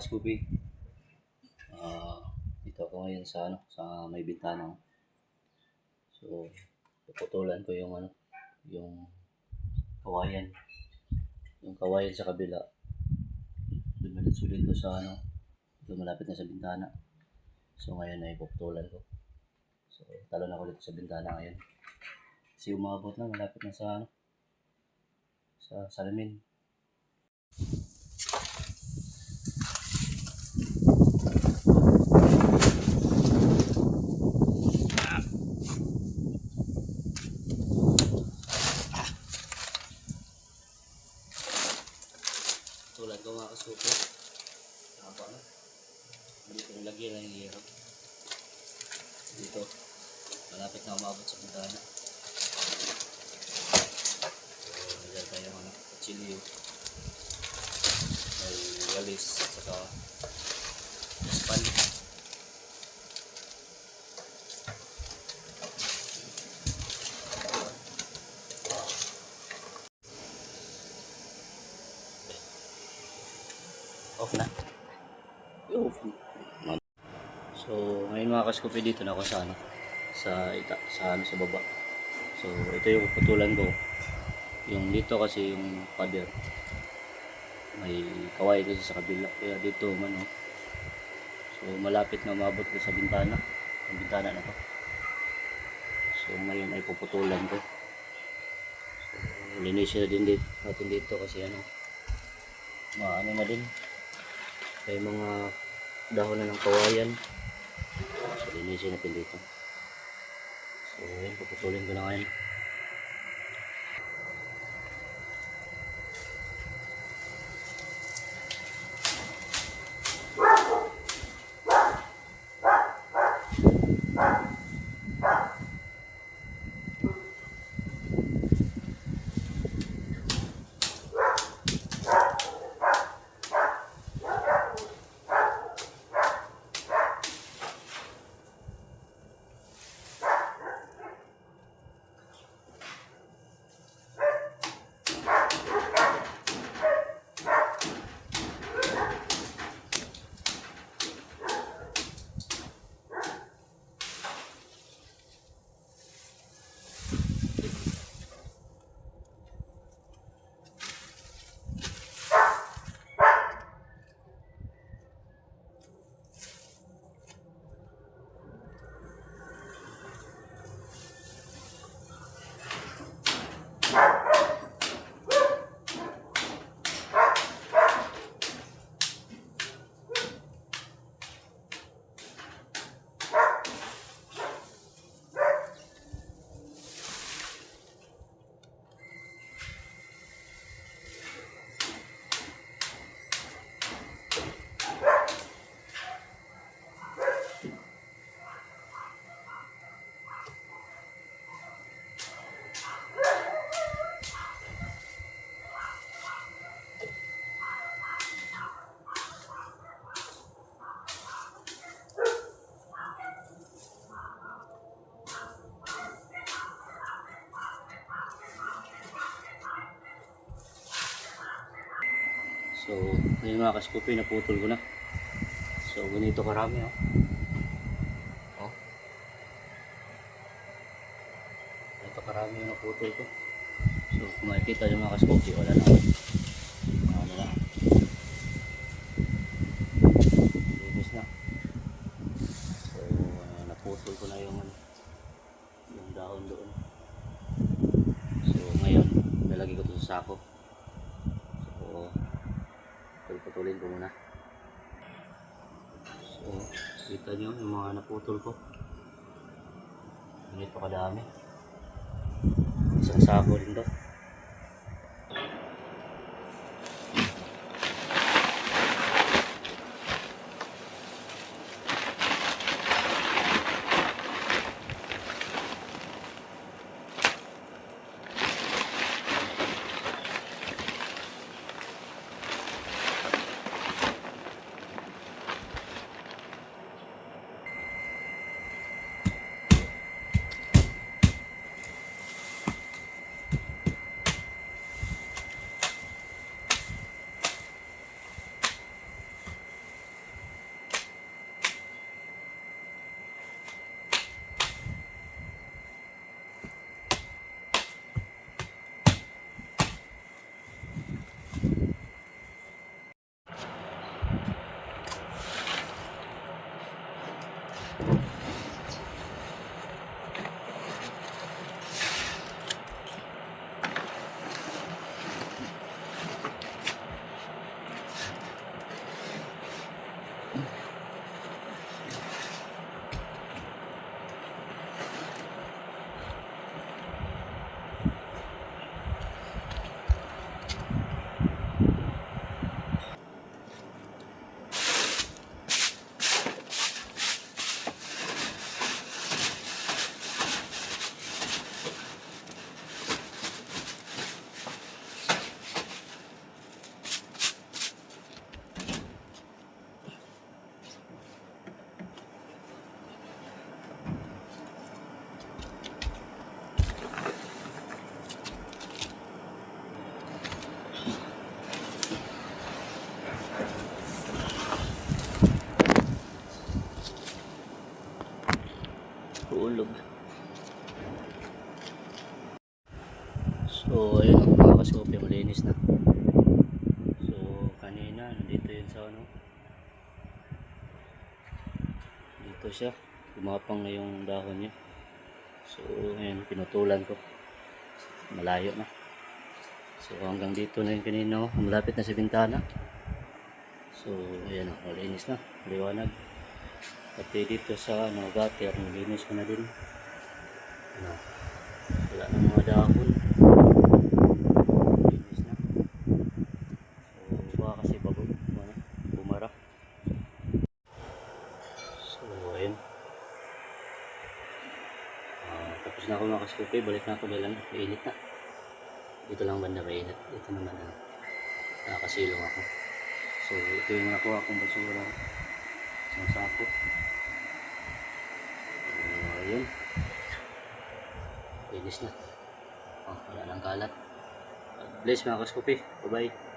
kaskubi. Ah, dito ako ngayon sa ano, sa may bintana. So, puputulan ko yung ano, yung kawayan. Yung kawayan sa kabila. Dumalit-sulit ko sa ano, lumalapit na sa bintana. So, ngayon ay puputulan ko. So, talon ako dito sa bintana ngayon. Kasi umabot na, malapit na sa ano, sa salamin. Tulad ko mga kasuko. Haba na. Dito nilagyan na yung hero. Dito. Malapit na umabot sa bintana. So, tayo ng ano, kutsilyo. May walis at saka span. Off na. Off. So, ngayon mga kaskupi dito na ako sa ano, sa ita, sa ano sa baba. So, ito yung putulan ko. Yung dito kasi yung pader. May kaway kasi sa kabila. Kaya dito man oh. So, malapit na umabot ko sa bintana. Ang bintana na to. So, ngayon ay puputulan ko. So, linisin na din dito, natin dito kasi ano, maano na din. May mga dahon na ng kawayan. So, linisin natin dito. So, puputulin ko na ngayon. So, ngayon mga kaskupi, naputol ko na. So, ganito karami, oh. Oh. Ganito karami yung naputol ko. So, kung makikita yung mga kaskupi, wala na. Ano na. Linis na. So, uh, naputol ko na yung, ano, yung dahon doon. So, ngayon, lalagay ko ito sa sako. So, putulin ko muna. So, kita nyo yung mga naputol ko. Ganito kadami. Isang sako rin to. So, ayun ang mga kaskopi, malinis na. So, kanina, nandito yun sa ano. Dito siya. Gumapang na yung dahon niya. So, ayun, pinutulan ko. Malayo na. So, hanggang dito na yung kanina. oh. Malapit na sa bintana. So, ayan o, malinis na. Liwanag. Pati dito sa ano, gutter, malinis ko na din. Ano, wala na mga dahon. Malinis na. So, baka kasi bago, ano, bumara. So, ayun. Ah, tapos na ako mga kaskupi, balik na ako dahil mainit na. Dito lang banda mainit. Dito naman ano, nakakasilong ako. So, ito yung nakuha kong basura. Isang sako. So, ayun. Linis na. Oh, wala nang kalat. God Bless mga kaskupi. Bye-bye.